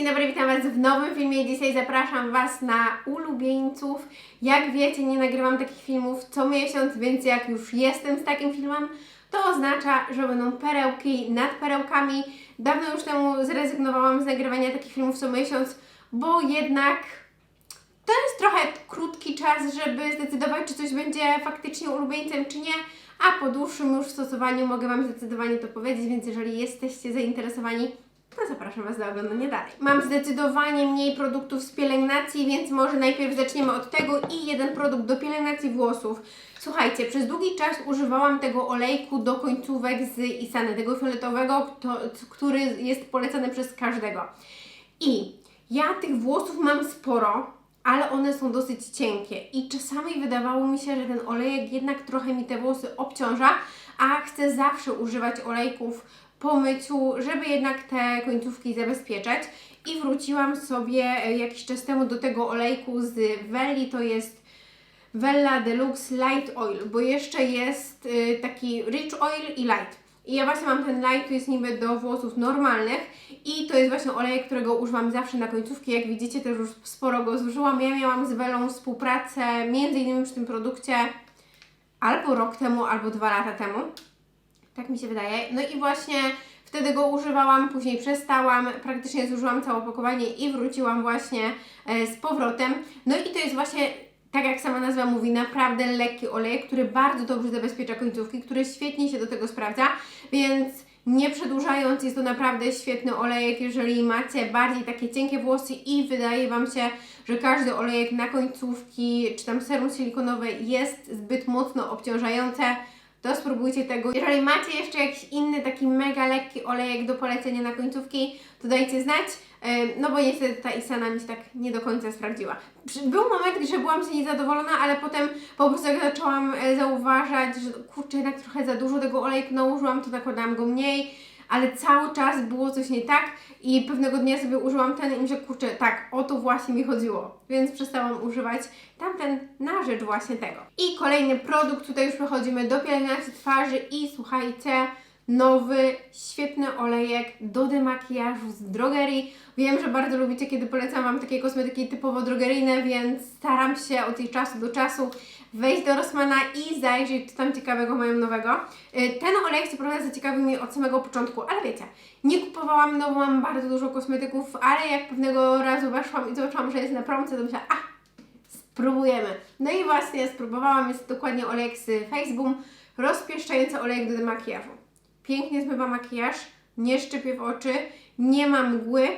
dzień dobry, witam Was w nowym filmie. Dzisiaj zapraszam Was na ulubieńców. Jak wiecie, nie nagrywam takich filmów co miesiąc, więc jak już jestem z takim filmem, to oznacza, że będą perełki nad perełkami. Dawno już temu zrezygnowałam z nagrywania takich filmów co miesiąc, bo jednak to jest trochę krótki czas, żeby zdecydować, czy coś będzie faktycznie ulubieńcem, czy nie. A po dłuższym już stosowaniu mogę Wam zdecydowanie to powiedzieć, więc jeżeli jesteście zainteresowani, to zapraszam Was do oglądania dalej. Mam zdecydowanie mniej produktów z pielęgnacji, więc może najpierw zaczniemy od tego i jeden produkt do pielęgnacji włosów. Słuchajcie, przez długi czas używałam tego olejku do końcówek z Isany, tego fioletowego, to, który jest polecany przez każdego. I ja tych włosów mam sporo, ale one są dosyć cienkie i czasami wydawało mi się, że ten olejek jednak trochę mi te włosy obciąża, a chcę zawsze używać olejków po myciu, żeby jednak te końcówki zabezpieczać. I wróciłam sobie e, jakiś czas temu do tego olejku z Welli, to jest Vella Deluxe Light Oil, bo jeszcze jest y, taki Rich Oil i Light. I ja właśnie mam ten light, to jest niby do włosów normalnych i to jest właśnie olej, którego używam zawsze na końcówki. Jak widzicie, też już sporo go zużyłam. Ja miałam z Welą współpracę między innymi przy tym produkcie albo rok temu, albo dwa lata temu. Tak mi się wydaje. No i właśnie wtedy go używałam, później przestałam, praktycznie zużyłam całe opakowanie i wróciłam właśnie e, z powrotem. No i to jest właśnie, tak jak sama nazwa mówi, naprawdę lekki olej, który bardzo dobrze zabezpiecza końcówki, który świetnie się do tego sprawdza, więc nie przedłużając, jest to naprawdę świetny olejek, jeżeli macie bardziej takie cienkie włosy i wydaje Wam się, że każdy olejek na końcówki, czy tam serum silikonowe jest zbyt mocno obciążające, to spróbujcie tego. Jeżeli macie jeszcze jakiś inny taki mega lekki olejek do polecenia na końcówki, to dajcie znać, no bo niestety ta Isana mi się tak nie do końca sprawdziła. Był moment, że byłam z niej zadowolona, ale potem po prostu jak zaczęłam e, zauważać, że kurczę, jednak trochę za dużo tego olejku nałożyłam, to nakładałam go mniej, ale cały czas było coś nie tak i pewnego dnia sobie użyłam ten i myślę, kurczę, tak, o to właśnie mi chodziło, więc przestałam używać tamten na rzecz właśnie tego. I kolejny produkt, tutaj już przechodzimy do pielęgnacji twarzy i słuchajcie, nowy, świetny olejek do demakijażu z drogerii. Wiem, że bardzo lubicie, kiedy polecam Wam takie kosmetyki typowo drogeryjne, więc staram się od tej czasu do czasu wejść do Rossmana i zajrzeć, co tam ciekawego mają nowego. Y, Ten olejek co prawda zaciekawił mnie od samego początku, ale wiecie, nie kupowałam, no bo mam bardzo dużo kosmetyków, ale jak pewnego razu weszłam i zobaczyłam, że jest na promce, to myślałam, a, spróbujemy. No i właśnie spróbowałam, jest dokładnie olejek z Faceboom, rozpieszczający olejek do demakijażu. Pięknie zmywa makijaż, nie szczypie w oczy, nie ma mgły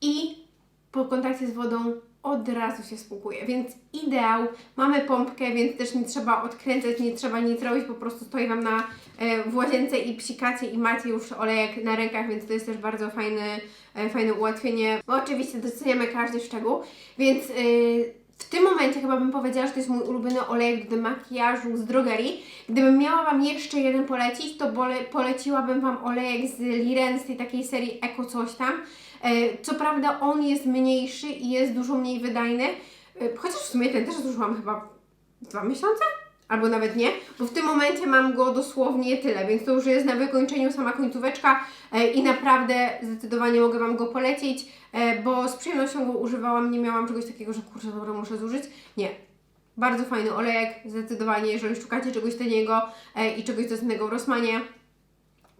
i po kontakcie z wodą od razu się spłukuje, więc ideał. Mamy pompkę, więc też nie trzeba odkręcać, nie trzeba nic robić, po prostu stoi Wam na e, w łazience i psikacie i macie już olejek na rękach, więc to jest też bardzo fajny, e, fajne ułatwienie. Bo oczywiście doceniamy każdy szczegół, więc e, w tym momencie chyba bym powiedziała, że to jest mój ulubiony olejek do makijażu z drogerii. Gdybym miała Wam jeszcze jeden polecić, to bole, poleciłabym Wam olejek z Liren, z tej takiej serii Eko coś tam. E, Co prawda on jest mniejszy i jest dużo mniej wydajny, e, chociaż w sumie ten też zużyłam chyba dwa miesiące? Albo nawet nie, bo w tym momencie mam go dosłownie tyle, więc to już jest na wykończeniu sama końcóweczka e, i naprawdę zdecydowanie mogę Wam go polecić, bo z przyjemnością go używałam, nie miałam czegoś takiego, że kurczę, dobra, muszę zużyć. Nie. Bardzo fajny olejek, zdecydowanie, jeżeli szukacie czegoś taniego i czegoś dostępnego w Rossmanie,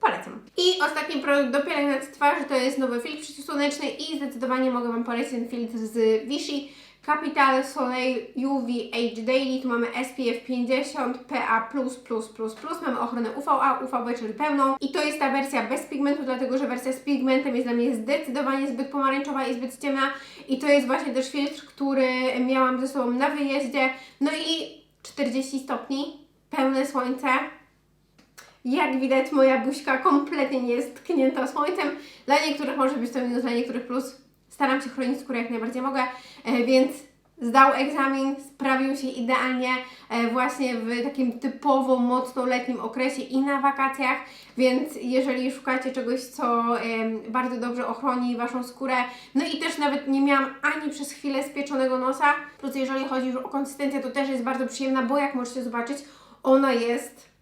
Polecam. I ostatni produkt do pielęgnacji twarzy to jest nowy filtr przeciwsłoneczny i zdecydowanie mogę Wam polecić ten filtr z Vichy Capital Soleil UV Age Daily. Tu mamy SPF 50, PA++++, mamy ochronę UVA, UVB, czyli pełną. I to jest ta wersja bez pigmentu, dlatego że wersja z pigmentem jest dla mnie zdecydowanie zbyt pomarańczowa i zbyt ciemna. I to jest właśnie też filtr, który miałam ze sobą na wyjeździe. No i 40 stopni, pełne słońce, jak widać, moja buźka kompletnie nie jest tknięta słońcem. Dla niektórych może być to minus, dla niektórych plus. Staram się chronić skórę jak najbardziej mogę, e, więc zdał egzamin, sprawił się idealnie e, właśnie w takim typowo mocno letnim okresie i na wakacjach, więc jeżeli szukacie czegoś, co bardzo dobrze ochroni Waszą skórę, no i też nawet nie miałam ani przez chwilę spieczonego nosa, plus jeżeli chodzi już o konsystencję, to też jest bardzo przyjemna, bo jak możecie zobaczyć, ona jest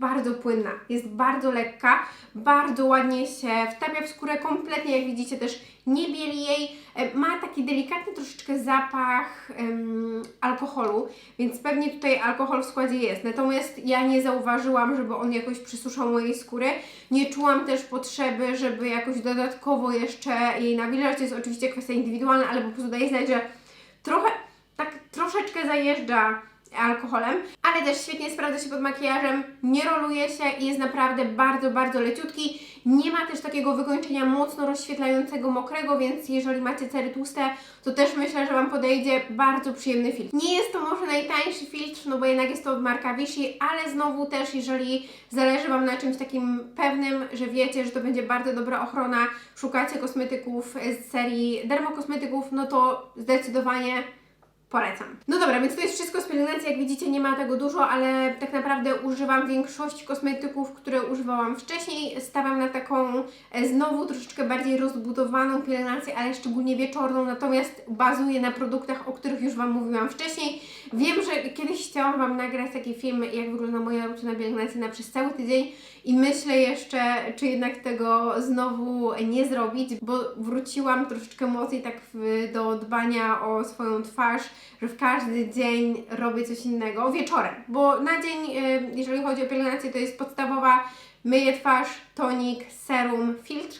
bardzo płynna, jest bardzo lekka, bardzo ładnie się wtapia w skórę, kompletnie jak widzicie też nie bieli jej, E, ma taki delikatny troszeczkę zapach em, alkoholu, więc pewnie tutaj alkohol w składzie jest, natomiast ja nie zauważyłam, żeby on jakoś przysuszał mojej skóry, nie czułam też potrzeby, żeby jakoś dodatkowo jeszcze jej nawilżać, to jest oczywiście kwestia indywidualna, ale po prostu daje znać, że trochę, tak troszeczkę zajeżdża alkoholem, ale też świetnie sprawdza się pod makijażem, nie roluje się i jest naprawdę bardzo, bardzo leciutki. Nie ma też takiego wykończenia mocno rozświetlającego, mokrego, więc jeżeli macie cery tłuste, to też myślę, że Wam podejdzie bardzo przyjemny filtr. Nie jest to może najtańszy filtr, no bo jednak jest to od marka Vichy, ale znowu też, jeżeli zależy Wam na czymś takim pewnym, że wiecie, że to będzie bardzo dobra ochrona, szukacie kosmetyków z serii dermokosmetyków, no to zdecydowanie Polecam. No dobra, więc to jest wszystko z pielęgnacji. Jak widzicie, nie ma tego dużo, ale tak naprawdę używam większości kosmetyków, które używałam wcześniej. Stawiam na taką e, znowu troszeczkę bardziej rozbudowaną pielęgnację, ale szczególnie wieczorną, natomiast bazuję na produktach, o których już Wam mówiłam wcześniej. Wiem, że kiedyś chciałam Wam nagrać taki film, jak wygląda moja rutyna pielęgnacji na przez cały tydzień i myślę jeszcze, czy jednak tego znowu nie zrobić, bo wróciłam troszeczkę mocniej tak w, do dbania o swoją twarz, że w każdy dzień robię coś innego wieczorem, bo na dzień, y, jeżeli chodzi o pielęgnację, to jest podstawowa myję twarz, tonik, serum, filtr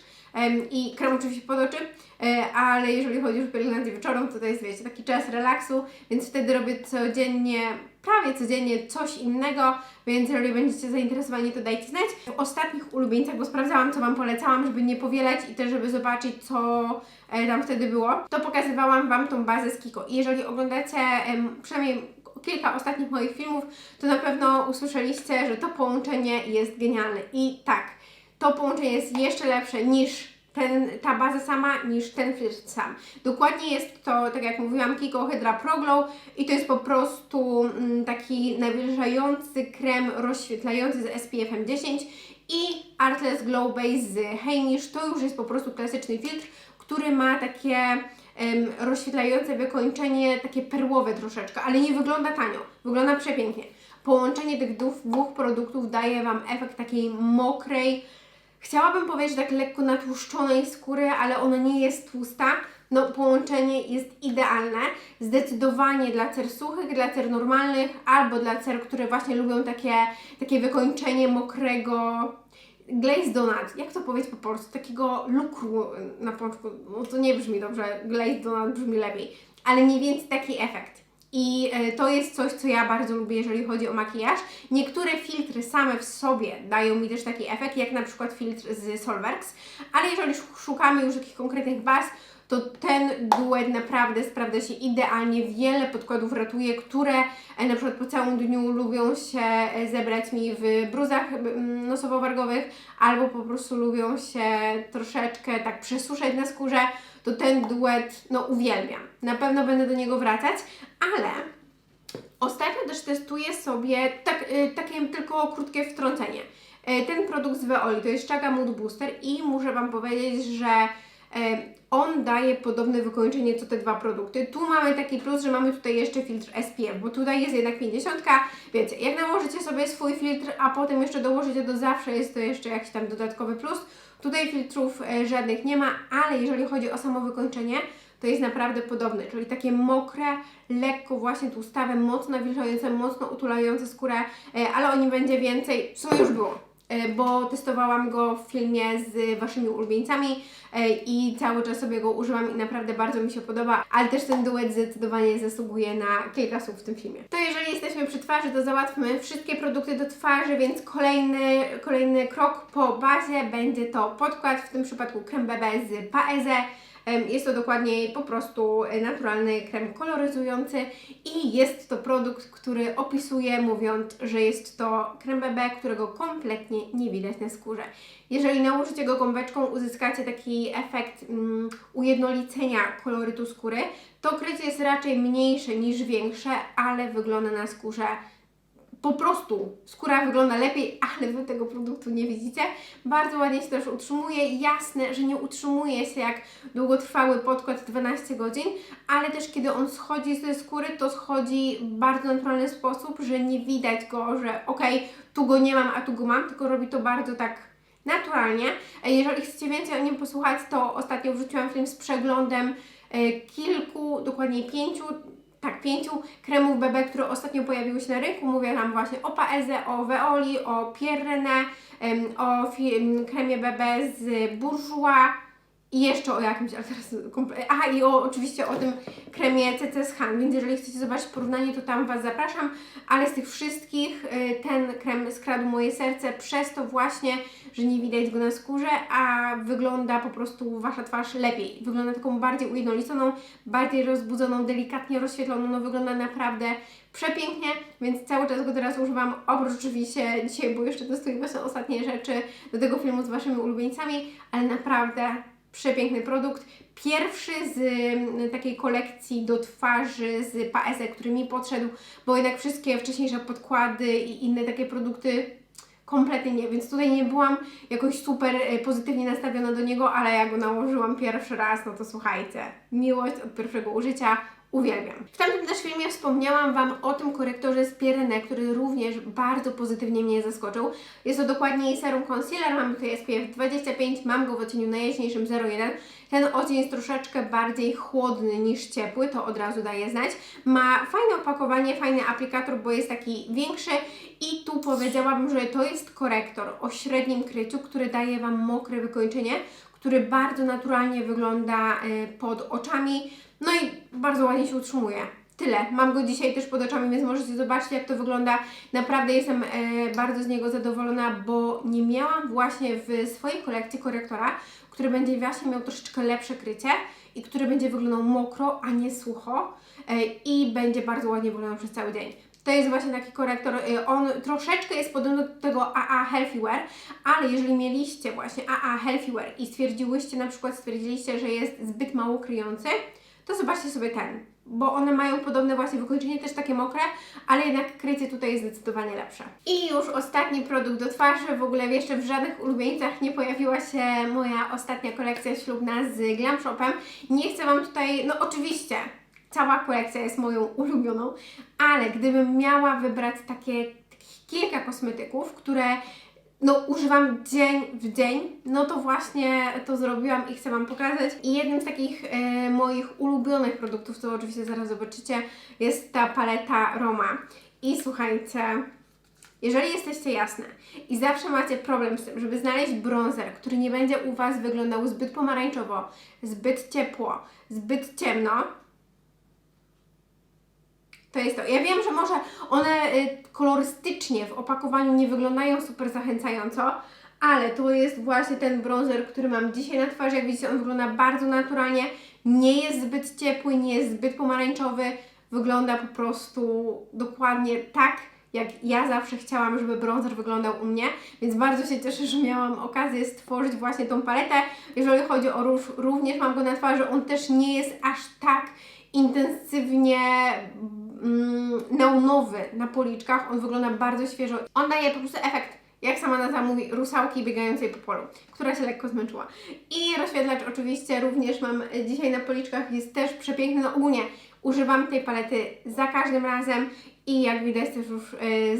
i krem oczywiście pod oczy, e, ale jeżeli chodzi o pielęgnację wieczorem, to to jest, wiecie, taki czas relaksu, więc wtedy robię codziennie, prawie codziennie coś innego, więc jeżeli będziecie zainteresowani, to dajcie znać. W ostatnich ulubieńcach, bo sprawdzałam, co Wam polecałam, żeby nie powielać i też, żeby zobaczyć, co e, tam wtedy było, to pokazywałam Wam tą bazę z Kiko. I jeżeli oglądacie przynajmniej kilka ostatnich moich filmów, to na pewno usłyszeliście, że to połączenie jest genialne. I tak, to połączenie jest jeszcze lepsze niż ten, ta baza sama, niż ten filtr sam. Dokładnie jest to, tak jak mówiłam, Kiko Hydra Pro Glow i to jest po prostu mm, taki nawilżający krem rozświetlający z SPF-em 10 i Artless Glow Base z Heinisch. To już jest po prostu klasyczny filtr, który ma takie rozświetlające wykończenie, takie perłowe troszeczkę, ale nie wygląda tanio, wygląda przepięknie. Połączenie tych dwóch produktów daje Wam efekt takiej mokrej, chciałabym powiedzieć tak lekko natłuszczonej skóry, ale ona nie jest tłusta. No, połączenie jest idealne. Zdecydowanie dla cer suchych, dla cer normalnych, albo dla cer, które właśnie lubią takie, takie wykończenie mokrego, glaze donut, jak to powiedzieć po polsku, takiego lukru na pączku, no to nie brzmi dobrze, glaze donut brzmi lepiej, ale mniej więcej taki efekt. I e, to jest coś, co ja bardzo lubię, jeżeli chodzi o makijaż. Niektóre filtry same w sobie dają mi też taki efekt, jak na przykład filtr z Solverx, ale jeżeli sz- szukamy już jakichś konkretnych baz, to ten duet naprawdę sprawdza się idealnie. Wiele podkładów ratuje, które e, na przykład po całym dniu lubią się e, zebrać mi w bruzach nosowo-wargowych albo po prostu lubią się troszeczkę tak przesuszać na skórze, to ten duet no uwielbiam. Na pewno będę do niego wracać, ale Ostatnio też testuję sobie tak, y, takie tylko krótkie wtrącenie. Y, ten produkt z Veoli to jest Chaga Mood Booster i muszę Wam powiedzieć, że on daje podobne wykończenie co te dwa produkty. Tu mamy taki plus, że mamy tutaj jeszcze filtr SPF, bo tutaj jest jednak 50. Wiecie, jak nałożycie sobie swój filtr, a potem jeszcze dołożycie do zawsze, jest to jeszcze jakiś tam dodatkowy plus. Tutaj filtrów e, żadnych nie ma, ale jeżeli chodzi o samo wykończenie, to jest naprawdę podobne, czyli takie mokre, lekko właśnie tłustawe, mocno nawilżające, mocno utulające skórę, e, ale o nim będzie więcej, sumie już było, e, bo testowałam go w filmie z Waszymi ulubieńcami e, i cały czas sobie go używam i naprawdę bardzo mi się podoba, ale też ten duet zdecydowanie zasługuje na kilka słów w tym filmie. To jeżeli jesteśmy przy twarzy, to załatwmy wszystkie produkty do twarzy, więc kolejny, kolejny krok po bazie będzie to podkład, w tym przypadku krem BB z Paeze. Jest to dokładnie po prostu naturalny krem koloryzujący i jest to produkt, który opisuję mówiąc, że jest to krem BB, którego kompletnie nie widać na skórze. Jeżeli nałożycie go gąbeczką, uzyskacie taki efekt mm, ujednolicenia kolorytu skóry. To krycie jest raczej mniejsze niż większe, ale wygląda na skórze po prostu skóra wygląda lepiej, ale Wy tego produktu nie widzicie. Bardzo ładnie się też utrzymuje. Jasne, że nie utrzymuje się jak długotrwały podkład 12 godzin, ale też kiedy on schodzi ze skóry, to schodzi w bardzo naturalny sposób, że nie widać go, że okej, tu go nie mam, a tu go mam, tylko robi to bardzo tak naturalnie. Jeżeli chcecie więcej o nim posłuchać, to ostatnio wrzuciłam film z przeglądem e, kilku, dokładnie pięciu, tak, pięciu kremów BB, które ostatnio pojawiły się na rynku. Mówię tam właśnie o Paeze, o Veoli, o Pierrene, o kremie BB z Bourjois i jeszcze o jakimś, ale teraz Aha, i o, oczywiście o tym kremie CC z Han, więc jeżeli chcecie zobaczyć porównanie, to tam Was zapraszam, ale z tych wszystkich y, ten krem skradł moje serce przez to właśnie, że nie widać go na skórze, a wygląda po prostu Wasza twarz lepiej. Wygląda taką bardziej ujednoliconą, bardziej rozbudzoną, delikatnie rozświetloną, no wygląda naprawdę przepięknie, więc cały czas go teraz używam, oprócz oczywiście dzisiaj, bo jeszcze testuję właśnie ostatnie rzeczy do tego filmu z Waszymi ulubieńcami, ale naprawdę przepiękny produkt. Pierwszy z mm, takiej kolekcji do twarzy z Paese, który mi podszedł, bo jednak wszystkie wcześniejsze podkłady i inne takie produkty kompletnie nie, więc tutaj nie byłam jakoś super e, pozytywnie nastawiona do niego, ale jak go nałożyłam pierwszy raz, no to słuchajcie, miłość od pierwszego użycia, uwielbiam. W tamtym też filmie wspomniałam Wam o tym korektorze z Pierene, który również bardzo pozytywnie mnie zaskoczył. Jest to dokładnie serum concealer, mamy tutaj SPF 25, mam go w odcieniu najjaśniejszym 01. Ten odzień jest troszeczkę bardziej chłodny niż ciepły, to od razu daje znać. Ma fajne opakowanie, fajny aplikator, bo jest taki większy i tu powiedziałabym, że to jest korektor o średnim kryciu, który daje Wam mokre wykończenie, który bardzo naturalnie wygląda y, pod oczami, no i bardzo ładnie się utrzymuje. Tyle. Mam go dzisiaj też pod oczami, więc możecie zobaczyć, jak to wygląda. Naprawdę jestem e, bardzo z niego zadowolona, bo nie miałam właśnie w swojej kolekcji korektora, który będzie właśnie miał troszeczkę lepsze krycie i który będzie wyglądał mokro, a nie sucho e, i będzie bardzo ładnie wyglądał przez cały dzień. To jest właśnie taki korektor, y, on troszeczkę jest podobny do tego AA Healthy Wear, ale jeżeli mieliście właśnie AA Healthy Wear i stwierdziłyście, na przykład stwierdziliście, że jest zbyt mało kryjący, to zobaczcie sobie ten, bo one mają podobne właśnie wykończenie, też takie mokre, ale jednak krycie tutaj jest zdecydowanie lepsze. I już ostatni produkt do twarzy, w ogóle jeszcze w żadnych ulubieńcach nie pojawiła się moja ostatnia kolekcja ślubna z Glam Shopem. Nie chcę Wam tutaj, no oczywiście, cała kolekcja jest moją ulubioną, ale gdybym miała wybrać takie kilka kosmetyków, które no, używam dzień w dzień, no to właśnie to zrobiłam i chcę Wam pokazać. I jednym z takich e, moich ulubionych produktów, co oczywiście zaraz zobaczycie, jest ta paleta Roma. I słuchajcie, jeżeli jesteście jasne i zawsze macie problem z tym, żeby znaleźć bronzer, który nie będzie u Was wyglądał zbyt pomarańczowo, zbyt ciepło, zbyt ciemno, to jest to. Ja wiem, że może one y, kolorystycznie w opakowaniu nie wyglądają super zachęcająco, ale to jest właśnie ten bronzer, który mam dzisiaj na twarzy. Jak widzicie, on wygląda bardzo naturalnie. Nie jest zbyt ciepły, nie jest zbyt pomarańczowy. Wygląda po prostu dokładnie tak, jak ja zawsze chciałam, żeby bronzer wyglądał u mnie, więc bardzo się cieszę, że miałam okazję stworzyć właśnie tą paletę. Jeżeli chodzi o róż, również mam go na twarzy, on też nie jest aż tak intensywnie mm, neonowy na policzkach, on wygląda bardzo świeżo. On daje po prostu efekt, jak sama nazwa mówi, rusałki biegającej po polu, która się lekko zmęczyła. I rozświetlacz oczywiście również mam dzisiaj na policzkach, jest też przepiękny, no ogólnie używam tej palety za każdym razem i jak widać też już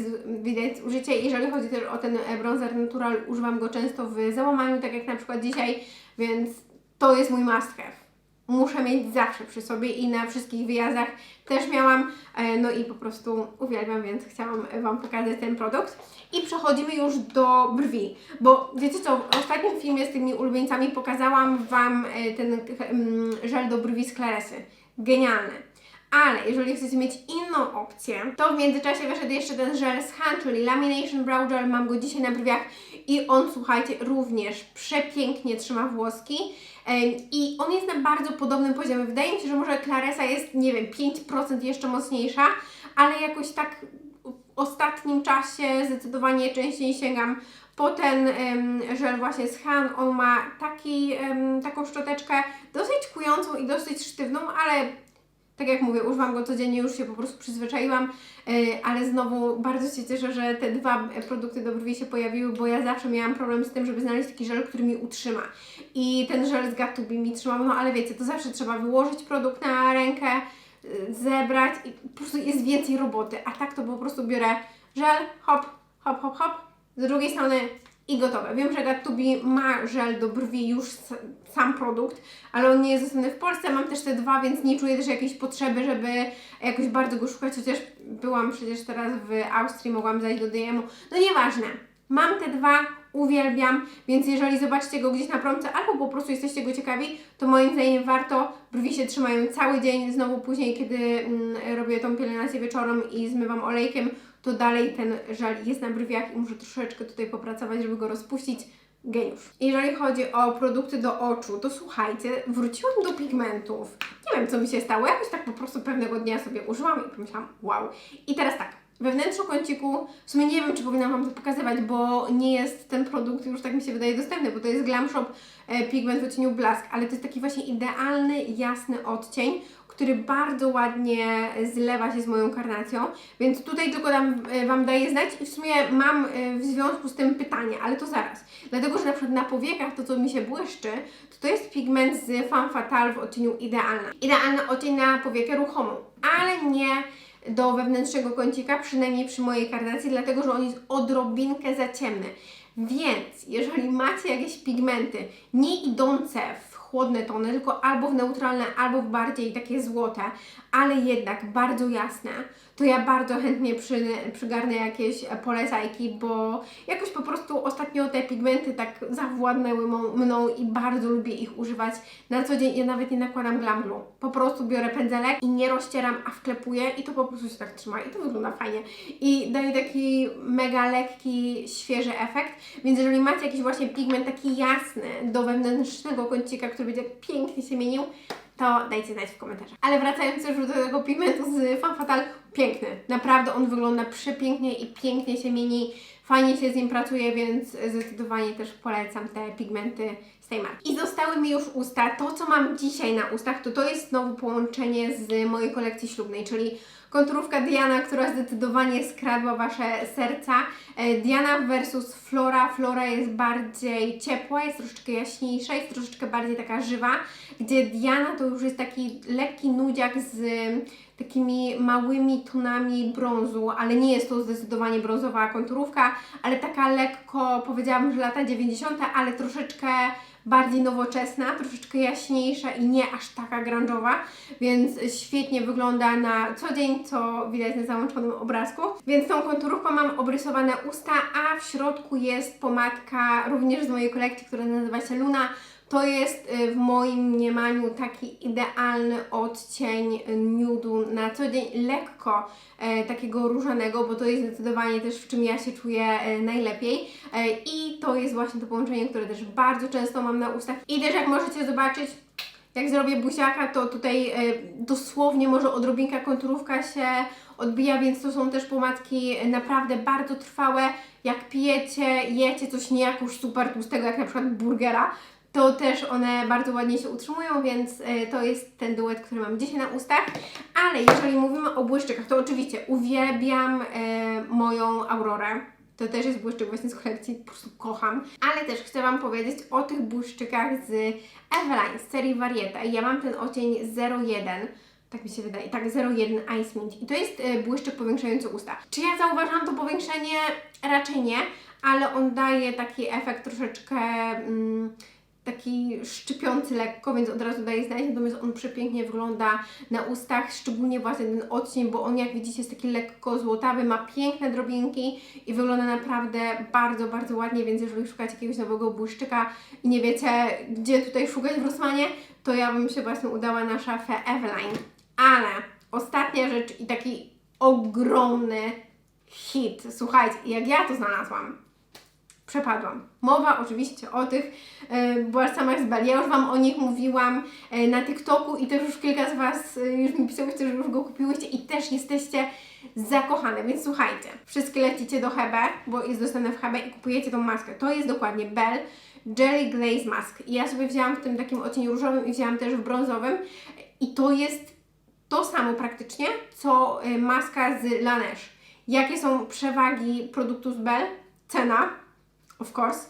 z, widać użycie. Jeżeli chodzi też o ten e, bronzer natural, używam go często w załamaniu, tak jak na przykład dzisiaj, więc to jest mój must have muszę mieć zawsze przy sobie i na wszystkich wyjazdach też miałam, e, no i po prostu uwielbiam, więc chciałam Wam pokazać ten produkt. I przechodzimy już do brwi, bo wiecie co, w ostatnim filmie z tymi ulubieńcami pokazałam Wam e, ten mm, żel do brwi z Claresy. Genialny. Ale jeżeli chcecie mieć inną opcję, to w międzyczasie wyszedł jeszcze ten żel z Han, czyli Lamination Brow Gel. Mam go dzisiaj na brwiach i on, słuchajcie, również przepięknie trzyma włoski. I on jest na bardzo podobnym poziomie. Wydaje mi się, że może Claresa jest, nie wiem, 5% jeszcze mocniejsza, ale jakoś tak w ostatnim czasie zdecydowanie częściej sięgam po ten em, żel właśnie z Han. On ma taki, em, taką szczoteczkę dosyć kującą i dosyć sztywną, ale Tak jak mówię, używam go codziennie, już się po prostu przyzwyczaiłam, yy, ale znowu bardzo się cieszę, że te dwa e, produkty do brwi się pojawiły, bo ja zawsze miałam problem z tym, żeby znaleźć taki żel, który mi utrzyma. I ten żel z Gatubi mi trzymał, no ale wiecie, to zawsze trzeba wyłożyć produkt na rękę, yy, zebrać i po prostu jest więcej roboty. A tak to po prostu biorę żel, hop, hop, hop, hop, z drugiej strony i gotowe. Wiem, że Gatubi ma żel do brwi, już sam produkt, ale on nie jest dostępny w Polsce. Mam też te dwa, więc nie czuję też jakiejś potrzeby, żeby jakoś bardzo go szukać, chociaż byłam przecież teraz w Austrii, mogłam zajść do DM-u. No nieważne. Mam te dwa, uwielbiam, więc jeżeli zobaczycie go gdzieś na promce albo po prostu jesteście go ciekawi, to moim zdaniem warto. Brwi się trzymają cały dzień, znowu później, kiedy mm, robię tą pielęgnację wieczorem i zmywam olejkiem, to dalej ten żel jest na brwiach i muszę troszeczkę tutaj popracować, żeby go rozpuścić. Geniusz. Jeżeli chodzi o produkty do oczu, to słuchajcie, wróciłam do pigmentów. Nie wiem, co mi się stało, jakoś tak po prostu pewnego dnia sobie użyłam i pomyślałam, wow. I teraz tak, we wnętrzu kąciku, w sumie nie wiem, czy powinnam Wam to pokazywać, bo nie jest ten produkt już tak mi się wydaje dostępny, bo to jest Glam Shop e, pigment w odcieniu Blask, ale to jest taki właśnie idealny, jasny odcień, który bardzo ładnie zlewa się z moją karnacją, więc tutaj tylko dam, e, Wam daję znać i w sumie mam e, w związku z tym pytanie, ale to zaraz. Dlatego, że na przykład na powiekach to, co mi się błyszczy, to to jest pigment z Femme Fatale w odcieniu Idealna. Idealny odcień na powiekę ruchomą, ale nie do wewnętrznego kącika, przynajmniej przy mojej karnacji, dlatego, że on jest odrobinkę za ciemny. Więc jeżeli macie jakieś pigmenty nie idące w chłodne tony, tylko albo w neutralne, albo w bardziej takie złote, ale jednak bardzo jasne, to ja bardzo chętnie przy, przygarnę jakieś polecajki, bo jakoś po prostu ostatnio te pigmenty tak zawładnęły mną i bardzo lubię ich używać na co dzień. Ja nawet nie nakładam glam. Po prostu biorę pędzelek i nie rozcieram, a wklepuję i to po prostu się tak trzyma i to wygląda fajnie. I daje taki mega lekki, świeży efekt, więc jeżeli macie jakiś właśnie pigment taki jasny do wewnętrznego kącika, który będzie pięknie się mienił, to dajcie znać w komentarzach. Ale wracając już do tego pigmentu z Femme Fatale, piękny. Naprawdę on wygląda przepięknie i pięknie się mieni. Fajnie się z nim pracuje, więc zdecydowanie też polecam te pigmenty z tej marki. I zostały mi już usta. To, co mam dzisiaj na ustach, to to jest znowu połączenie z mojej kolekcji ślubnej, czyli konturówka Diana, która zdecydowanie skradła Wasze serca. E, Diana versus Flora. Flora jest bardziej ciepła, jest troszeczkę jaśniejsza, jest troszeczkę bardziej taka żywa, gdzie Diana to już jest taki lekki nudziak z takimi małymi tonami brązu, ale nie jest to zdecydowanie brązowa konturówka, ale taka lekko, powiedziałabym, że lata 90., ale troszeczkę bardziej nowoczesna, troszeczkę jaśniejsza i nie aż taka grunge'owa, więc świetnie wygląda na co dzień, co widać na załączonym obrazku. Więc tą konturówką mam obrysowane usta, a w środku jest pomadka również z mojej kolekcji, która nazywa się Luna. To jest y, w moim mniemaniu taki idealny odcień nudu na co dzień, lekko e, takiego różanego, bo to jest zdecydowanie też w czym ja się czuję e, najlepiej. E, I to jest właśnie to połączenie, które też bardzo często mam na ustach. I też jak możecie zobaczyć, jak zrobię buziaka, to tutaj e, dosłownie może odrobinka konturówka się odbija, więc to są też pomadki naprawdę bardzo trwałe. Jak pijecie, jecie coś nie jakoś super tłustego, jak na przykład burgera, to też one bardzo ładnie się utrzymują, więc e, to jest ten duet, który mam dzisiaj na ustach. Ale jeżeli mówimy o błyszczykach, to oczywiście uwielbiam e, moją Aurorę. To też jest błyszczyk właśnie z kolekcji, po prostu kocham. Ale też chcę Wam powiedzieć o tych błyszczykach z Eveline, z serii Varieta. Ja mam ten odcień 01. Tak mi się wydaje. Tak, 01 Ice Mint. I to jest e, błyszczyk powiększający usta. Czy ja zauważam to powiększenie? Raczej nie, ale on daje taki efekt troszeczkę mm, taki szczypiący lekko, więc od razu daje znać, natomiast on przepięknie wygląda na ustach, szczególnie właśnie ten odcień, bo on jak widzicie jest taki lekko złotawy, ma piękne drobinki i wygląda naprawdę bardzo, bardzo ładnie, więc jeżeli szukacie jakiegoś nowego błyszczyka i nie wiecie, gdzie tutaj szukać w Rossmanie, to ja bym się właśnie udała na szafę Eveline. Ale ostatnia rzecz i taki ogromny hit, słuchajcie, jak ja to znalazłam, przepadłam. Mowa oczywiście o tych e, z Bali. Ja już Wam o nich mówiłam e, na TikToku i też już kilka z Was e, już mi pisałyście, że już go kupiłyście i też jesteście zakochane, więc słuchajcie. Wszystkie lecicie do Hebe, bo jest dostępne w Hebe i kupujecie tą maskę. To jest dokładnie Bell Jelly Glaze Mask. I ja sobie wzięłam w tym takim odcieniu różowym i wzięłam też w brązowym i to jest to samo praktycznie, co y, maska z Laneige. Jakie są przewagi produktu z Bell? Cena, of course,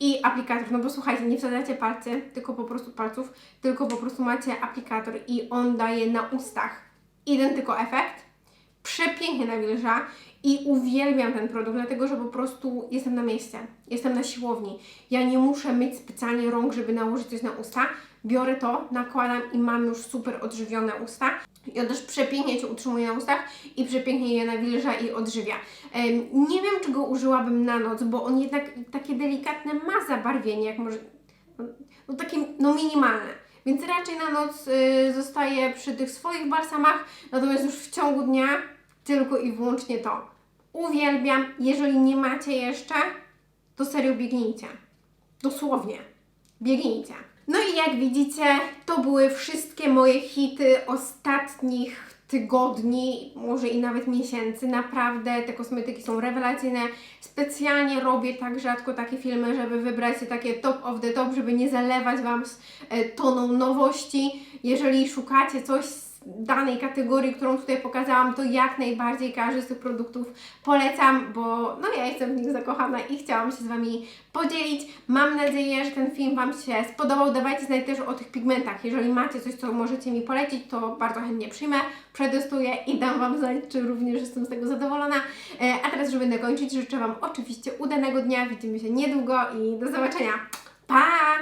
i aplikator. No bo słuchajcie, nie wsadzacie palcy, tylko po prostu palców, tylko po prostu macie aplikator i on daje na ustach identyko efekt. Przepięknie nawilża i uwielbiam ten produkt, dlatego że po prostu jestem na mieście, jestem na siłowni. Ja nie muszę myć specjalnie rąk, żeby nałożyć coś na usta. Biorę to, nakładam i mam już super odżywione usta. I on też przepięknie Cię utrzymuje na ustach i przepięknie je nawilża i odżywia. Nie wiem, czy go użyłabym na noc, bo on jednak takie delikatne ma zabarwienie, jak może... No, takie no minimalne. Więc raczej na noc y, przy tych swoich balsamach, natomiast już w ciągu dnia tylko i wyłącznie to. Uwielbiam. Jeżeli nie macie jeszcze, to serio biegnijcie. Dosłownie. Biegnijcie. No i jak widzicie, to były wszystkie moje hity ostatnich tygodni, może i nawet miesięcy. Naprawdę te kosmetyki są rewelacyjne. Specjalnie robię tak rzadko takie filmy, żeby wybrać takie top of the top, żeby nie zalewać Wam e, toną nowości. Jeżeli szukacie coś danej kategorii, którą tutaj pokazałam, to jak najbardziej każdy z tych produktów polecam, bo no ja jestem w nich zakochana i chciałam się z Wami podzielić. Mam nadzieję, że ten film Wam się spodobał. Dawajcie znać też o tych pigmentach. Jeżeli macie coś, co możecie mi polecić, to bardzo chętnie przyjmę, przetestuję i dam Wam znać, czy również jestem z tego zadowolona. E, A teraz, żeby dokończyć, życzę Wam oczywiście udanego dnia. Widzimy się niedługo i do zobaczenia. Pa!